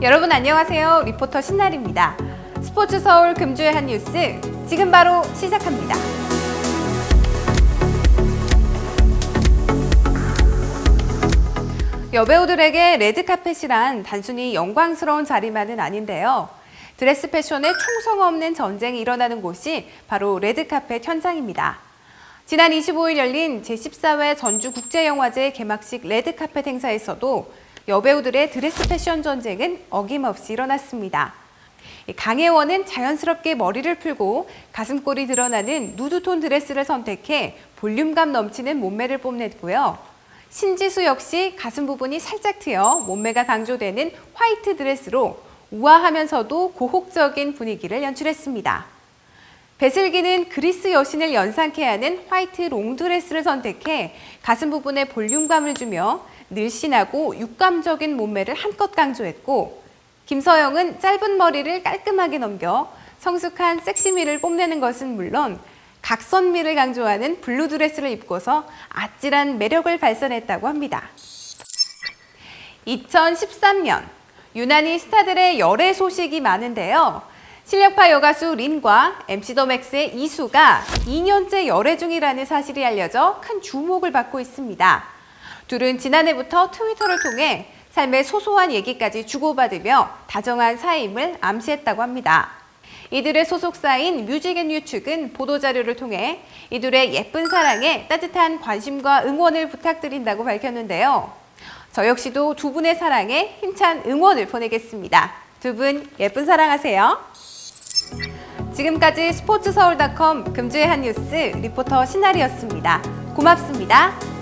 여러분 안녕하세요. 리포터 신날입니다. 스포츠 서울 금주의 한 뉴스 지금 바로 시작합니다. 여배우들에게 레드카펫이란 단순히 영광스러운 자리만은 아닌데요. 드레스 패션의 총성 없는 전쟁이 일어나는 곳이 바로 레드카펫 현장입니다. 지난 25일 열린 제14회 전주국제영화제 개막식 레드카펫 행사에서도 여배우들의 드레스 패션 전쟁은 어김없이 일어났습니다. 강혜원은 자연스럽게 머리를 풀고 가슴골이 드러나는 누드톤 드레스를 선택해 볼륨감 넘치는 몸매를 뽐냈고요. 신지수 역시 가슴 부분이 살짝 트여 몸매가 강조되는 화이트 드레스로 우아하면서도 고혹적인 분위기를 연출했습니다. 배슬기는 그리스 여신을 연상케 하는 화이트 롱드레스를 선택해 가슴 부분에 볼륨감을 주며 늘씬하고 육감적인 몸매를 한껏 강조했고 김서영은 짧은 머리를 깔끔하게 넘겨 성숙한 섹시미를 뽐내는 것은 물론 각선미를 강조하는 블루 드레스를 입고서 아찔한 매력을 발산했다고 합니다. 2013년 유난히 스타들의 열애 소식이 많은데요. 실력파 여가수 린과 MC 더 맥스의 이수가 2년째 열애 중이라는 사실이 알려져 큰 주목을 받고 있습니다. 둘은 지난해부터 트위터를 통해 삶의 소소한 얘기까지 주고받으며 다정한 사이임을 암시했다고 합니다. 이들의 소속사인 뮤직앤뉴 측은 보도자료를 통해 이들의 예쁜 사랑에 따뜻한 관심과 응원을 부탁드린다고 밝혔는데요. 저 역시도 두 분의 사랑에 힘찬 응원을 보내겠습니다. 두 분 예쁜 사랑하세요. 지금까지 스포츠서울닷컴 금주의 한 뉴스 리포터 신나리였습니다. 고맙습니다.